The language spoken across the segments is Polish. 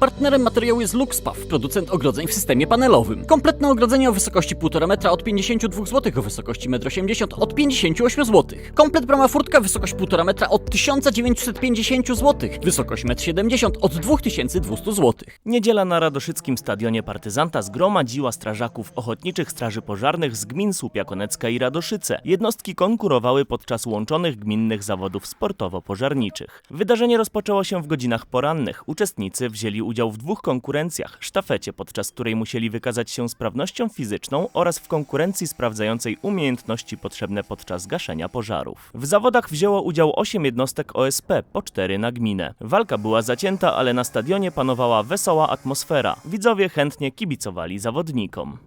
Partnerem materiału jest Luxpaw, producent ogrodzeń w systemie panelowym. Kompletne ogrodzenie o wysokości 1,5 metra od 52 zł, o wysokości 1,80 m od 58 zł. Komplet brama furtka, wysokość 1,5 metra od 1950 zł, wysokość 1,70 m od 2200 zł. Niedziela na Radoszyckim Stadionie Partyzanta zgromadziła strażaków Ochotniczych Straży Pożarnych z gmin Słupia Konecka i Radoszyce. Jednostki konkurowały podczas łączonych gminnych zawodów sportowo-pożarniczych. Wydarzenie rozpoczęło się w godzinach porannych. Uczestnicy wzięli udział w dwóch konkurencjach. Sztafecie, podczas której musieli wykazać się sprawnością fizyczną oraz w konkurencji sprawdzającej umiejętności potrzebne podczas gaszenia pożarów. W zawodach wzięło udział 8 jednostek OSP, po 4 na gminę. Walka była zacięta, ale na stadionie panowała wesoła atmosfera. Widzowie chętnie kibicowali zawodnikom.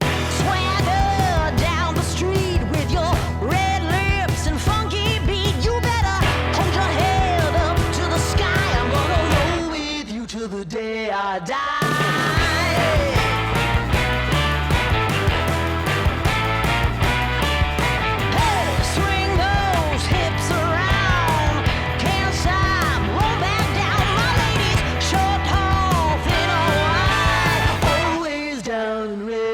Down and ready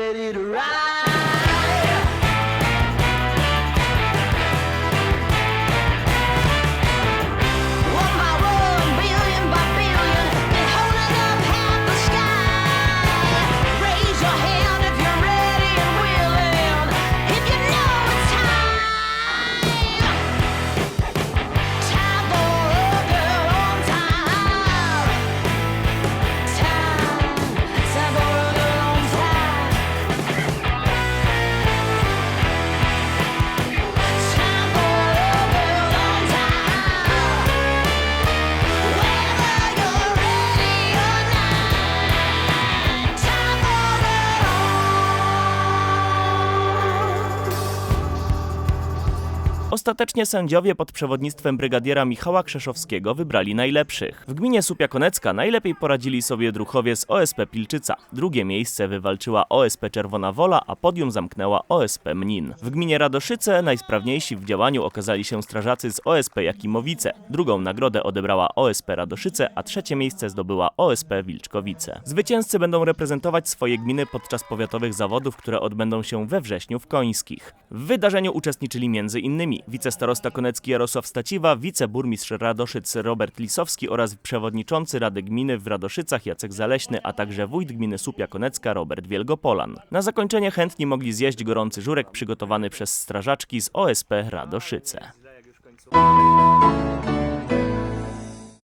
Ostatecznie sędziowie pod przewodnictwem brygadiera Michała Krzeszowskiego wybrali najlepszych. W gminie Słupia Konecka najlepiej poradzili sobie druchowie z OSP Pilczyca. Drugie miejsce wywalczyła OSP Czerwona Wola, a podium zamknęła OSP Mnin. W gminie Radoszyce najsprawniejsi w działaniu okazali się strażacy z OSP Jakimowice. Drugą nagrodę odebrała OSP Radoszyce, a trzecie miejsce zdobyła OSP Wilczkowice. Zwycięzcy będą reprezentować swoje gminy podczas powiatowych zawodów, które odbędą się we wrześniu w Końskich. W wydarzeniu uczestniczyli m.in. wicestarosta konecki Jarosław Staciwa, wiceburmistrz Radoszyc Robert Lisowski oraz przewodniczący Rady Gminy w Radoszycach Jacek Zaleśny, a także wójt gminy Słupia Konecka Robert Wielgopolan. Na zakończenie chętni mogli zjeść gorący żurek przygotowany przez strażaczki z OSP Radoszyce.